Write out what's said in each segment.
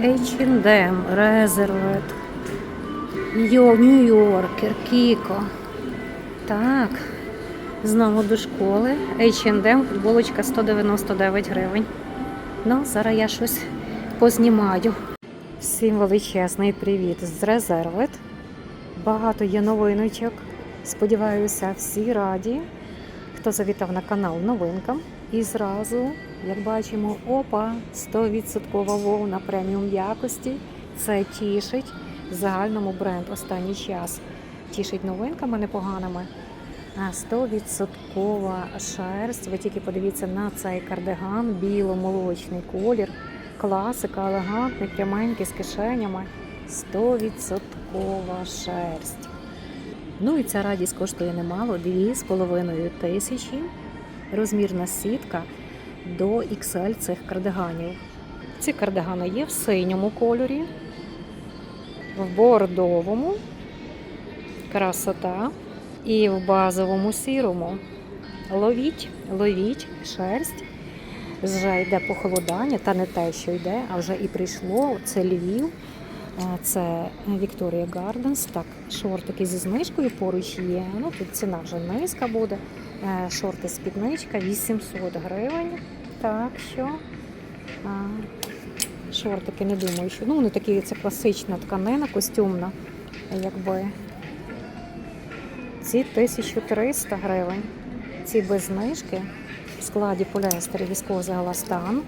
H&M, Резервет, Нью-Йоркер, Кіко. Так, знову до школи. H&M, футболочка 199 гривень. Ну, зараз я щось познімаю. Всім величезний привіт з Резервет. Багато є новиночок. Сподіваюся, всі раді. Хто завітав на канал новинкам. І зразу, як бачимо, опа, 100% вовна преміум якості. Це тішить загальному бренд останній час. Тішить новинками непоганими. А 100% шерсть. Ви тільки подивіться на цей кардиган, біло-молочний колір. Класика, елегантний, пряменький з кишенями. 100% шерсть. Ну і ця радість коштує немало 2,5 тисячі. Розмірна сітка до XL цих кардиганів. Ці кардигани є в синьому кольорі, в бордовому, красота і в базовому сірому. Ловіть, ловіть шерсть. Вже йде похолодання, та не те, що йде, а вже і прийшло. Це Львів, це Вікторія Гарденс. Так, шортики зі знижкою поруч є. Ну тут ціна вже низька буде. Е, Шорти спідничка 800 гривень. Так що а, шортики не думаю, що ну вони такі це класична тканина, костюмна, якби. Ці 1300 гривень. Ці без знижки в складі поліестер і військовий еластан.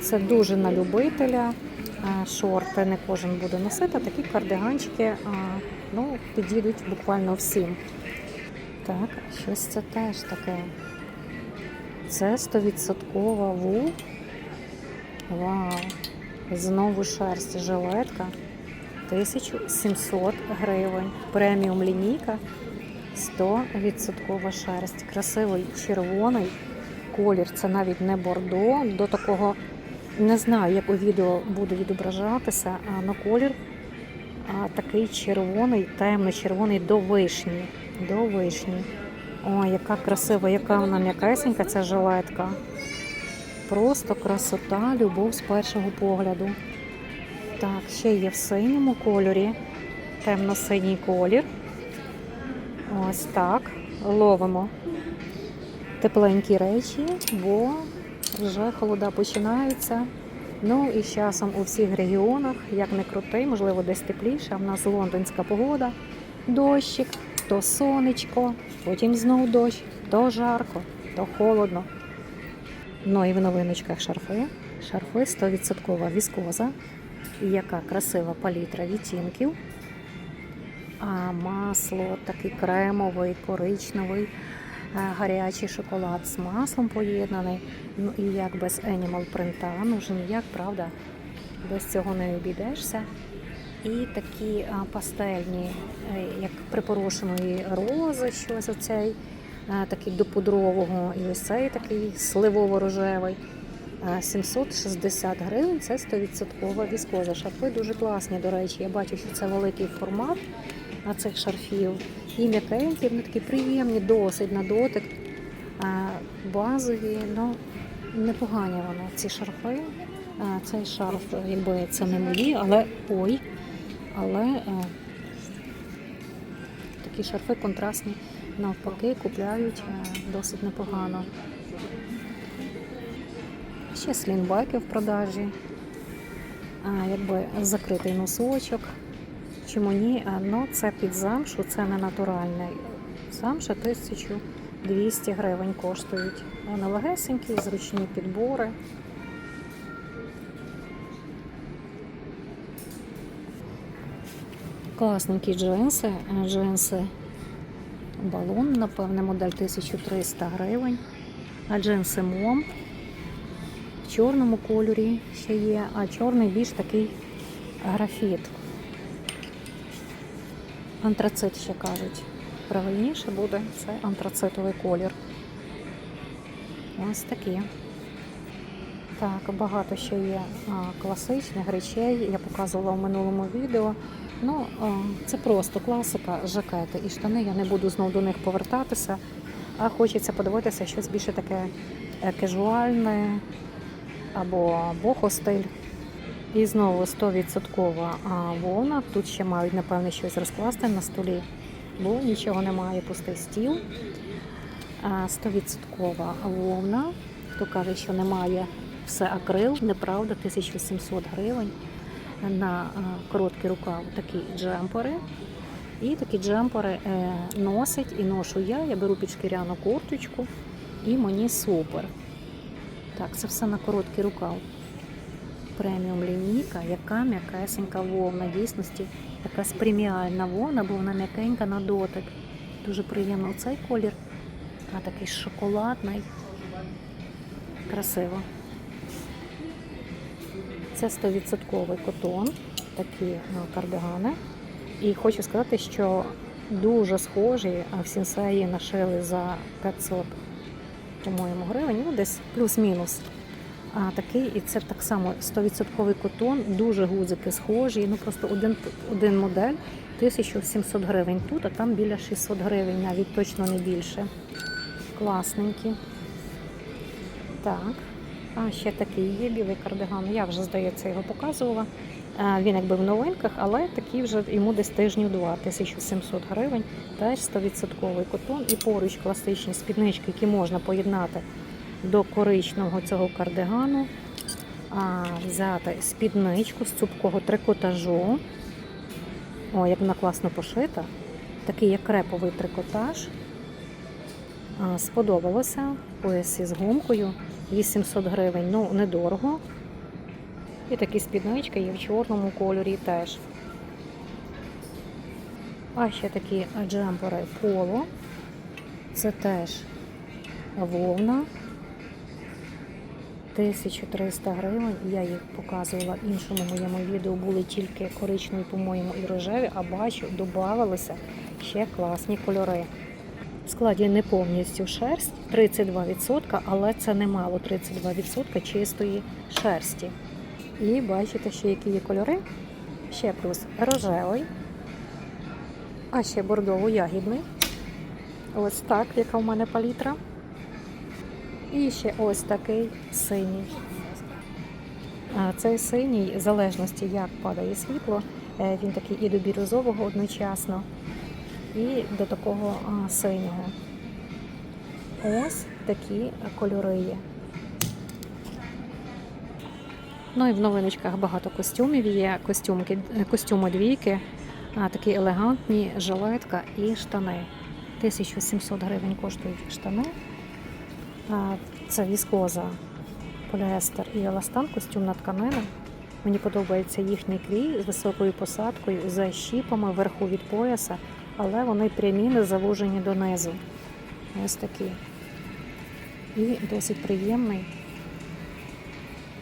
Це дуже на любителя. Шорти не кожен буде носити, а такі кардиганчики ну, підійдуть буквально всім. Так, щось це теж таке. Це 100% вул. Вау! Знову шерсть жилетка. 1700 гривень. Преміум лінійка. 100% шерсть. Красивий червоний колір. Це навіть не бордо. До такого не знаю, як у відео буде відображатися, а на колір а, такий червоний, темно-червоний до вишні. До вишні. Ой, яка красива, яка вона м'якесенька, ця жилетка. Просто красота, любов з першого погляду. Так, ще є в синьому кольорі, темно-синій колір. Ось так. Ловимо тепленькі речі, бо вже холода починаються. Ну і з часом у всіх регіонах, як не крути, можливо, десь тепліше, а в нас лондонська погода, дощик, то сонечко, потім знову дощ, то жарко, то холодно. Ну і в новиночках шарфи. Шарфи 100% віскоза. Яка красива палітра відтінків. А масло такий кремовий, коричневий, е, гарячий шоколад з маслом поєднаний. Ну і як без Animal принта, ну вже ніяк, правда, без цього не обійдешся. І такі пастельні, е, як припорошеної рози, щось оцей, е, такий до пудрового, і ось цей такий сливово-рожевий. Е, 760 гривень це 100% віскоза. Шарфи дуже класні, до речі. Я бачу, що це великий формат на цих шарфів. І м'якенькі, вони такі приємні, досить на дотик. Е, Базові, ну непогані вони, ці шарфи. Е, Цей шарф, якби це не мої, але ой. Але е, такі шарфи контрастні навпаки купляють е, досить непогано. Ще слінбайки в продажі. А, якби закритий носочок. Чому ні? А, Ну, це під замшу, це не натуральний. Замша 1200 гривень коштують. Вони легесенькі, зручні підбори. Класненькі джинси. Джинси балон, напевне, модель 1300 гривень. А джинси мом в чорному кольорі ще є, а чорний більш такий графіт. Антрацит ще кажуть. Правильніше буде це антрацитовий колір. Ось такі. Так, багато ще є класичних речей. Я показувала в минулому відео. Ну, це просто класика, жакети і штани. Я не буду знову до них повертатися, а хочеться подивитися щось більше таке е, кежуальне, або бохостиль. І знову 100% а, вовна. Тут ще мають, напевне, щось розкласти на столі, бо нічого немає, пустий стіл. А, 100% вовна. Хто каже, що немає все акрил, неправда, 1700 гривень. На а, короткий рукав такі джемпери. І такі джемпери е, носить і ношу я. Я беру під шкіряну курточку і мені супер. Так, це все на короткий рукав. Преміум лінійка, яка м'якесенька вовна. Дійсності якась преміальна вовна, бо вона м'якенька на дотик. Дуже приємно цей колір, а такий шоколадний. Красиво. Це 100% котон, такі ну, кардигани. І хочу сказати, що дуже схожі, в сінсеї нашили за 500, по-моєму, гривень, ну десь плюс-мінус. А такий, і це так само 100% котон, дуже гудзики схожі. Ну просто один, один модель 1700 гривень тут, а там біля 600 гривень, навіть точно не більше. Класненькі. Так. А ще такий є білий кардиган. Я вже, здається, його показувала. Е, Він якби в новинках, але такий вже йому десь тижнів два, 1700 гривень, теж 100% котон. І поруч класичні спіднички, які можна поєднати до коричневого цього кардигану. А, взяти спідничку з цупкого трикотажу. О, як вона класно пошита. Такий як креповий трикотаж. А, Сподобалося. Пояс із гумкою. 800 гривень, ну недорого. І такі спіднички є в чорному кольорі теж. А ще такі джемпери поло. Це теж вовна. 1300 гривень. Я їх показувала в іншому моєму відео. Були тільки коричневі, по-моєму, і рожеві, а бачу, додавалися ще класні кольори. В складі не повністю шерсть 32%, але це немало 32% чистої шерсті. І бачите, ще які є кольори. Ще плюс рожевий, а ще бордово-ягідний. Ось так, яка в мене палітра. І ще ось такий синій. А Цей синій, в залежності, як падає світло, е, він такий і до бірюзового одночасно, і до такого синього. Ось такі кольори є. Ну і в новиночках багато костюмів є. Костюмки, костюми двійки, такі елегантні, жилетка і штани. 1700 гривень коштують штани. Це віскоза, поліестер і еластан, костюмна тканина. Мені подобається їхній крій з високою посадкою, за щіпами вверху від пояса, але вони прямі, не завужені донизу. Ось такі. І досить приємний.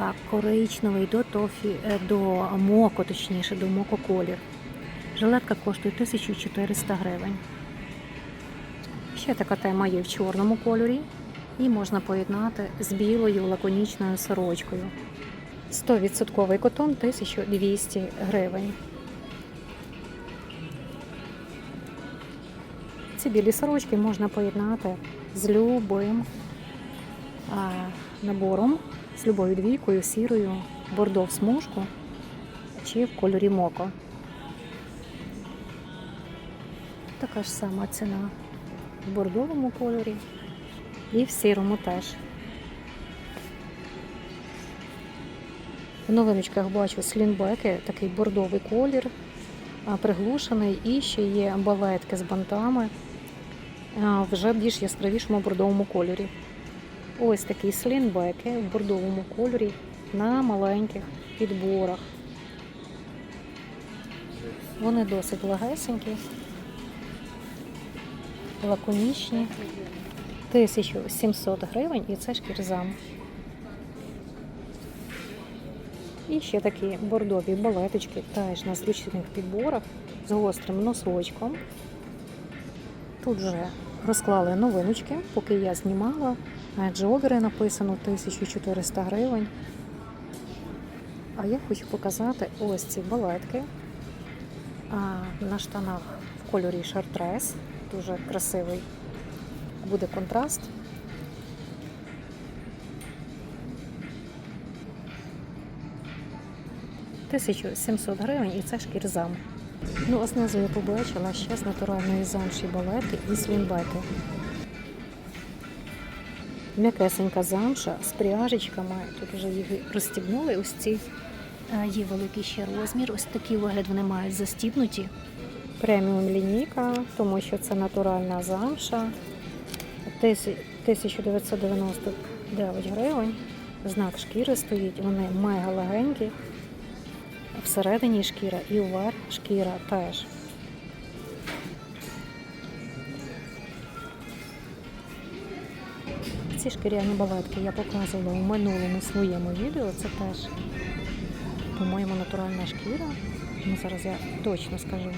А коричневий до тофі, е, до моко, точніше, до моко колір. Жилетка коштує 1400 гривень. Ще така тема є в чорному кольорі. І можна поєднати з білою лаконічною сорочкою. 100% котон 1200 гривень. Ці білі сорочки можна поєднати з любим а, набором, з любою двійкою, сірою, бордо в смужку чи в кольорі моко. Така ж сама ціна в бордовому кольорі і в сірому теж. В новиночках бачу слінбеки, такий бордовий колір, приглушений, і ще є балетки з бантами вже більш яскравішому бордовому кольорі. Ось такі слінбеки в бордовому кольорі на маленьких підборах. Вони досить легесенькі, лаконічні. 1700 гривень і це шкірзам. І ще такі бордові балеточки теж на зручних підборах з гострим носочком. Тут вже розклали новиночки, поки я знімала. Джогери написано 1400 гривень. А я хочу показати ось ці балетки на штанах в кольорі шартрес. Дуже красивий буде контраст. 1700 гривень і це шкірзам. Ну, а я побачила ще з натуральної замші балети і свінбеки. М'якесенька замша з пряжечками. Тут вже їх розстібнули. Ось ці е, є великий ще розмір. Ось такий вигляд вони мають застібнуті. Преміум лінійка, тому що це натуральна замша. 1999 гривень. Знак шкіри стоїть, вони мега легенькі. Всередині шкіра і вверх шкіра теж. Ці шкіряні балетки я показувала у минулому своєму відео. Це теж, по-моєму, натуральна шкіра. Ну, зараз я точно скажу.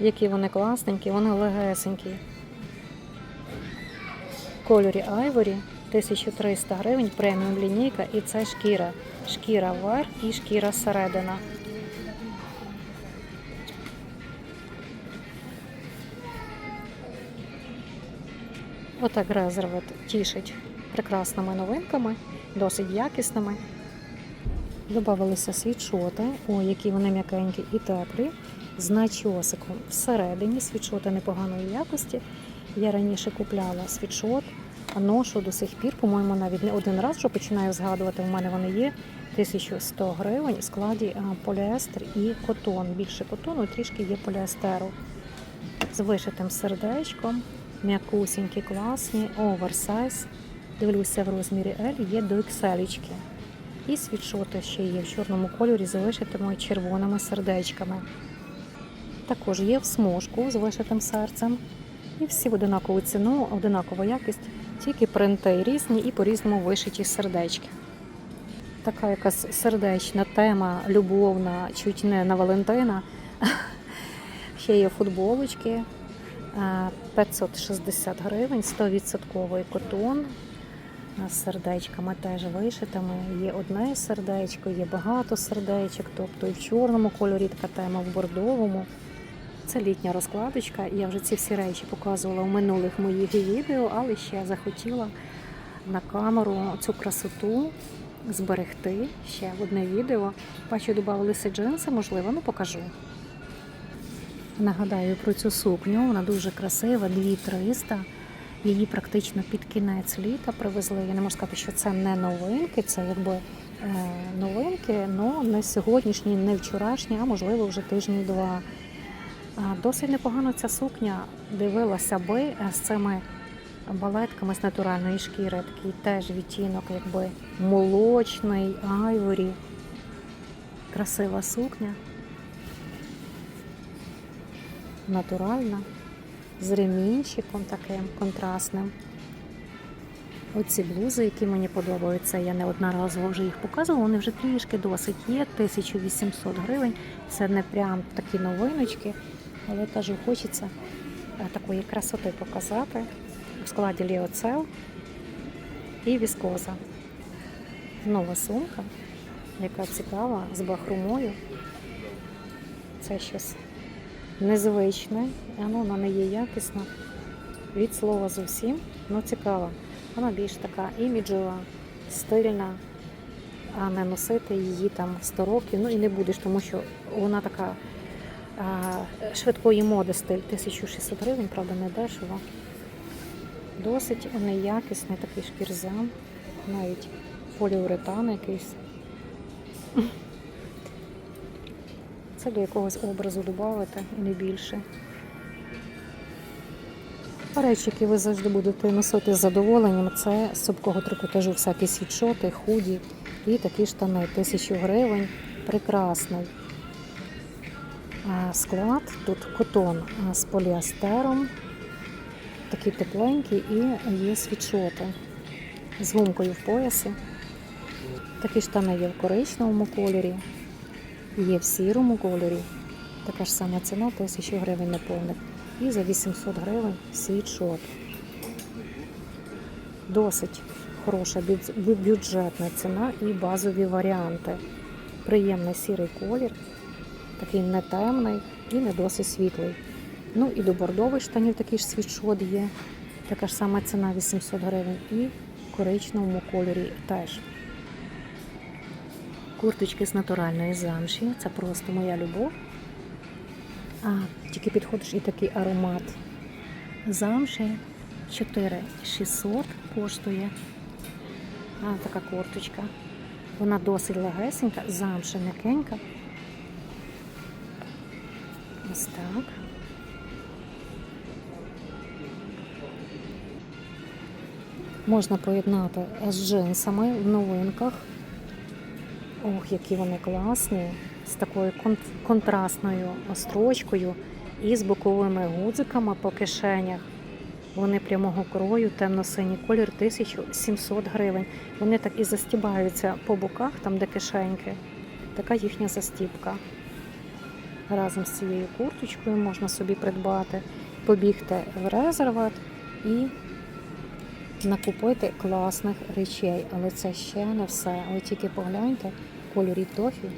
Які вони класненькі, вони легесенькі. В кольорі Айворі 1300 гривень, преміум лінійка, і це шкіра. Шкіра вверх і шкіра середина. Отак Резервет тішить прекрасними новинками, досить якісними. Добавилися світшоти, о, які вони м'якенькі і теплі, з начосиком всередині. Світшоти непоганої якості. Я раніше купляла світшот, ношу до сих пір, по-моєму, навіть не один раз вже починаю згадувати. У мене вони є 1100 гривень в складі поліестер і котон. Більше котону, трішки є поліестеру. З вишитим сердечком, м'якусінькі, класні, оверсайз. Дивлюся в розмірі L, є до XL. І світшоти ще є в чорному кольорі з вишитими червоними сердечками. Також є в смужку з вишитим серцем. І всі в одинакову ціну, одинакова якість, тільки принти різні і по-різному вишиті сердечки. Така якась сердечна тема, любовна, чуть не на Валентина. Ще є футболочки е, 560 гривень, 100% котон. З сердечками теж вишитими. Є одне сердечко, є багато сердечок, тобто і в чорному кольорі така тема, в бордовому. Це літня розкладочка. Я вже ці всі речі показувала в минулих моїх відео, але ще захотіла на камеру цю красоту зберегти ще в одне відео. Бачу, додавалися джинси, можливо, ну покажу. Нагадаю про цю сукню, вона дуже красива, 2300. Її практично під кінець літа привезли. Я не можу сказати, що це не новинки, це якби е, новинки, але не сьогоднішні, не вчорашні, а можливо вже тижні-два. Досить непогано ця сукня дивилася би е, з цими балетками з натуральної шкіри. Такий теж відтінок, якби молочний, айворі. Красива сукня. Натуральна, з ремінчиком таким контрастним. Оці блузи, які мені подобаються, я неодноразово вже їх показувала, вони вже трішки досить є, 1800 гривень. Це не прям такі новиночки, але кажу, хочеться е, такої красоти показати. В складі ліоцел і віскоза. Нова сумка, яка цікава, з бахрумою. Це щось незвичне, ну, вона не є якісна. Від слова зовсім, ну цікава. Вона більш така іміджова, стильна, а не носити її там 100 років. Ну і не будеш, тому що вона така швидкої моди стиль 1600 гривень, правда, не дешево. Досить неякісний такий шкірзам, навіть поліуретан якийсь. Це до якогось образу додати і не більше. Речі, які ви завжди будете носити з задоволенням, це з цупкого трикотажу всякі світшоти, худі і такі штани. Тисячу гривень. Прекрасний склад. Тут котон з поліастером, такий тепленький, і є світшоти з гумкою в поясі. Такі штани є в коричневому кольорі, є в сірому кольорі. Така ж сама ціна 1000 гривень неповних. І за 800 гривень світшот. Досить хороша бюджетна ціна і базові варіанти. Приємний сірий колір, такий не темний і не досить світлий. Ну і до бордових штанів такий ж світшот є. Така ж сама ціна 800 гривень. І в коричневому кольорі теж. Курточки з натуральної замші. Це просто моя любов. А тільки підходиш і такий аромат замші. 4600 коштує. А, така курточка. Вона досить легесенька, замша м'якенька. Ось так. Можна поєднати з джинсами в новинках. Ох, які вони класні, з такою контрастною строчкою і з боковими гудзиками по кишенях. Вони прямого крою, темно-синій колір 1700 гривень. Вони так і застібаються по боках, там де кишеньки. Така їхня застібка. Разом з цією курточкою можна собі придбати, побігти в резерват і накупити класних речей. Але це ще не все. Ви тільки погляньте, кольорі тофі.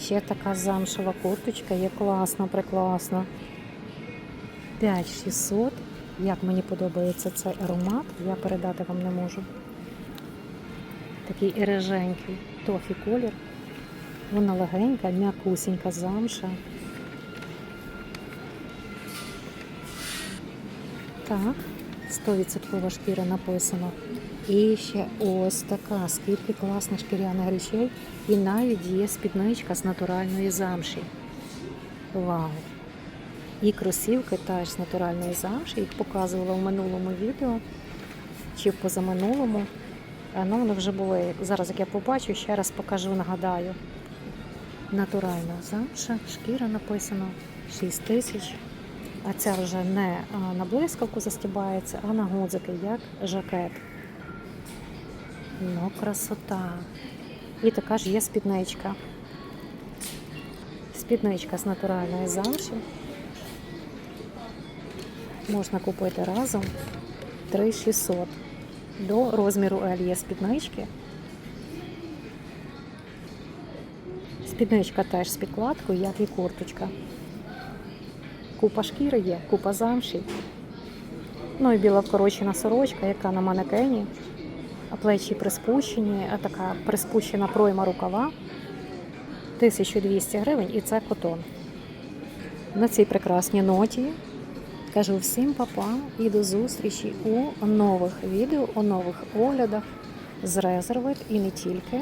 Ще така замшева курточка є класна, прекрасна. 5600. Як мені подобається цей аромат, я передати вам не можу. Такий ереженький тофі колір. Вона легенька, м'якусінька замша. Так, 100% шкіра написано. І ще ось така, скільки класних шкіряних речей. І навіть є спідничка з натуральної замші. Вау! І кросівки теж з натуральної замші. Їх показувала в минулому відео чи в позаминулому. А, Ну, вони вже були. Зараз, як я побачу, ще раз покажу, нагадаю. Натуральна замша, шкіра написано 6 тисяч. А ця вже не на блискавку застібається, а на гудзики, як жакет. Ну, красота. І така ж є спідничка. Спідничка з натуральної замші. Можна купити разом 3600. До розміру L є спіднички. Спідничка теж з підкладкою, як і курточка. Купа шкіри є, купа замші. Ну і біла вкорочена сорочка, яка на манекені, а плечі приспущені, а така приспущена пройма рукава. 1200 гривень і це котон. На цій прекрасній ноті кажу всім папа і до зустрічі у нових відео, у нових оглядах з резервит і не тільки.